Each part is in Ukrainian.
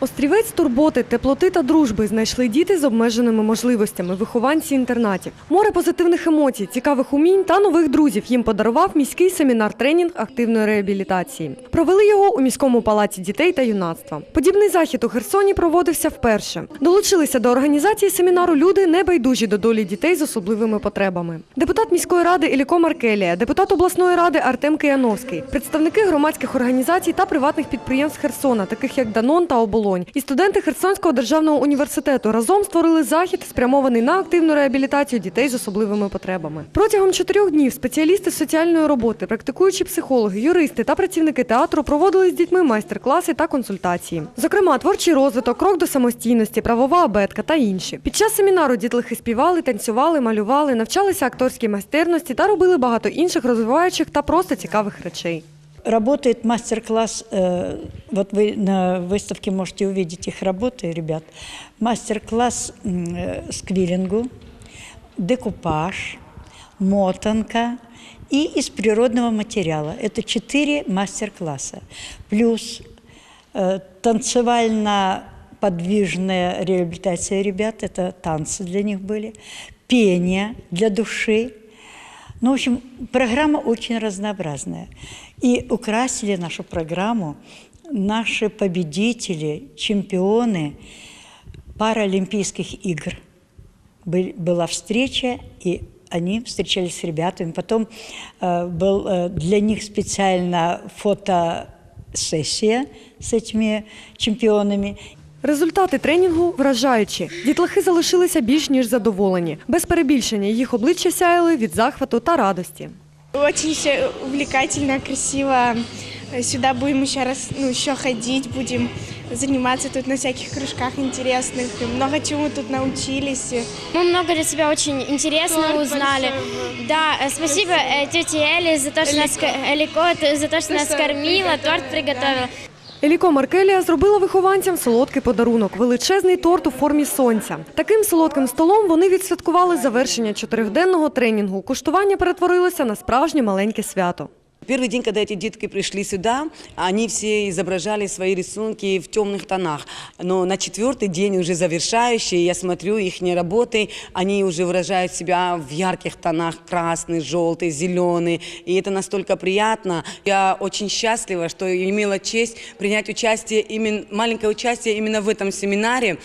Острівець турботи, теплоти та дружби знайшли діти з обмеженими можливостями, вихованці інтернатів. Море позитивних емоцій, цікавих умінь та нових друзів їм подарував міський семінар-тренінг активної реабілітації. Провели його у міському палаці дітей та юнацтва. Подібний захід у Херсоні проводився вперше. Долучилися до організації семінару люди, небайдужі до долі дітей з особливими потребами. Депутат міської ради Еліко Маркелія, депутат обласної ради Артем Кияновський, представники громадських організацій та приватних підприємств Херсона, таких як Данон та Оболонь, і студенти Херсонського державного університету разом створили захід, спрямований на активну реабілітацію дітей з особливими потребами. Протягом чотирьох днів спеціалісти соціальної роботи, практикуючі психологи, юристи та працівники театру проводили з дітьми майстер-класи та консультації. Зокрема, творчий розвиток, крок до самостійності, правова абетка та інші. Під час семінару дітлахи співали, танцювали, малювали, навчалися акторській майстерності та робили багато інших розвиваючих та просто цікавих речей. Работает мастер-класс, э, вот вы на выставке можете увидеть их работы, ребят. Мастер-класс э, сквиллингу, декупаж, мотанка и из природного материала. Это четыре мастер-класса. Плюс э, танцевально-подвижная реабилитация ребят, это танцы для них были, пение для души, ну, в общем, программа очень разнообразная. И украсили нашу программу наши победители, чемпионы Паралимпийских игр. Был- Была встреча, и они встречались с ребятами. Потом э, был э, для них специально фотосессия с этими чемпионами. Результати тренінгу вражаючі. Дітлахи залишилися більш ніж задоволені. Без перебільшення їх обличчя сяяли від захвату та радості. Очень все увлекательно, красиво. Сюда будем еще раз, ну, еще ходить, будем заниматься тут на всяких кружках интересных. Много чему тут научились. Мы много для себя очень интересного Торт узнали. большой, Да, э, спасибо э, тете Эле за то, что нас ко- Элико, т- за то, что нас что кормила, приготовила, торт приготовила. Еліко Маркелія зробила вихованцям солодкий подарунок величезний торт у формі сонця. Таким солодким столом вони відсвяткували завершення чотирьохденного тренінгу. Куштування перетворилося на справжнє маленьке свято. Первый день, когда эти детки пришли сюда, они все изображали свои рисунки в темных тонах. Но на четвертый день, уже завершающий, я смотрю их работы, они уже выражают себя в ярких тонах, красный, желтый, зеленый. И это настолько приятно. Я очень счастлива, что имела честь принять участие, именно, маленькое участие именно в этом семинаре.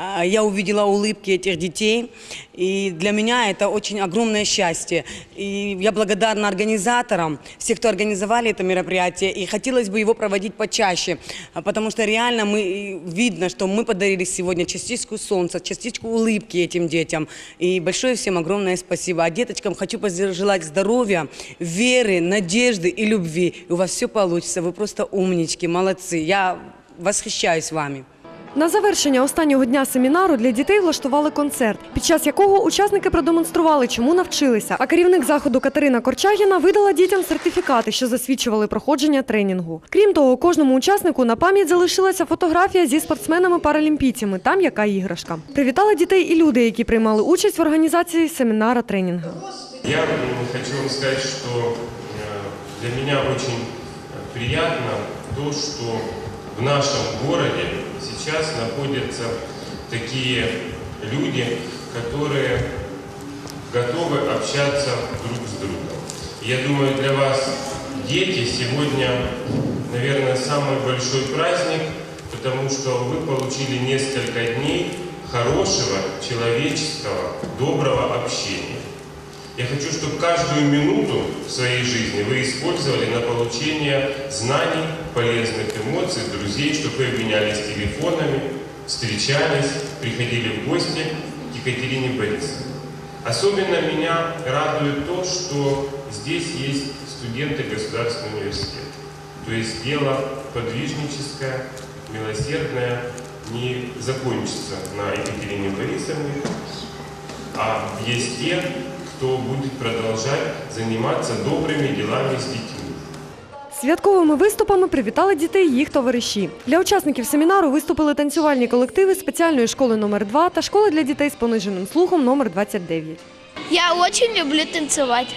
А, Я увидела улыбки этих детей, и для меня это очень огромное счастье. И я благодарна организаторам, все, кто организовали это мероприятие, и хотелось бы его проводить почаще, а, потому что реально мы, видно, что мы подарили сегодня частичку солнца, частичку улыбки этим детям. И большое всем огромное спасибо. А деточкам хочу пожелать здоровья, веры, надежды и любви. И у вас все получится, вы просто умнички, молодцы. Я восхищаюсь вами. На завершення останнього дня семінару для дітей влаштували концерт, під час якого учасники продемонстрували, чому навчилися. А керівник заходу Катерина Корчагіна видала дітям сертифікати, що засвідчували проходження тренінгу. Крім того, кожному учаснику на пам'ять залишилася фотографія зі спортсменами-паралімпійцями. Там яка іграшка. Привітали дітей і люди, які приймали участь в організації семінара тренінгу. Я хочу вам сказать, что э, для очень э, приятно то, что в нашем городе сейчас находятся такие люди, которые готовы общаться друг с другом. Я думаю, для вас дети сегодня, наверное, самый большой праздник, потому что вы получили несколько дней хорошего, человеческого, доброго общения. Я хочу, чтобы каждую минуту в своей жизни вы использовали на получение знаний, полезных эмоций, друзей, чтобы вы обменялись телефонами, встречались, приходили в гости к Екатерине Борисовне. Особенно меня радует то, что здесь есть студенты Государственного университета. То есть дело подвижническое, милосердное не закончится на Екатерине Борисовне, а есть те, кто будет продолжать заниматься добрыми делами с детьми. Святковими виступами привітали дітей їх товариші. Для учасників семінару виступили танцювальні колективи спеціальної школи номер 2 та школи для дітей з пониженим слухом номер 29. Я очень люблю танцевать.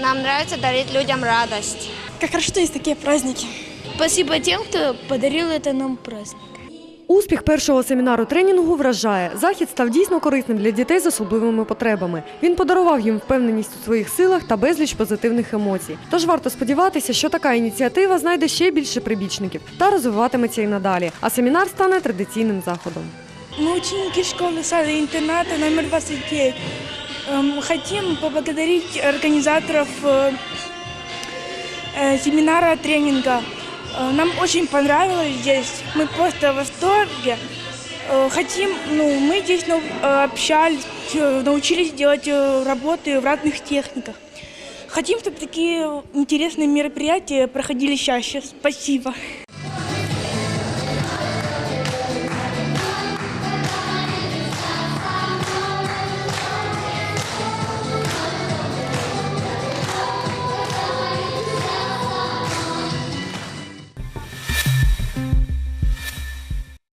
Нам нравится дарить людям радость. Как хорошо, что есть такие праздники. Спасибо тем, кто подарил это нам праздник. Успіх першого семінару тренінгу вражає. Захід став дійсно корисним для дітей з особливими потребами. Він подарував їм впевненість у своїх силах та безліч позитивних емоцій. Тож варто сподіватися, що така ініціатива знайде ще більше прибічників та розвиватиметься і надалі. А семінар стане традиційним заходом. Мы ученики школы сада и интерната номер 29. Эм, Хотим поблагодарить организаторов э, э, семинара тренинга. Э, Нам очень понравилось здесь. Мы просто в восторге. Э, Хотим, ну, мы здесь ну, э, общались, э, научились делать э, работы в разных техниках. Хотим, чтобы такие интересные мероприятия проходили чаще. Спасибо.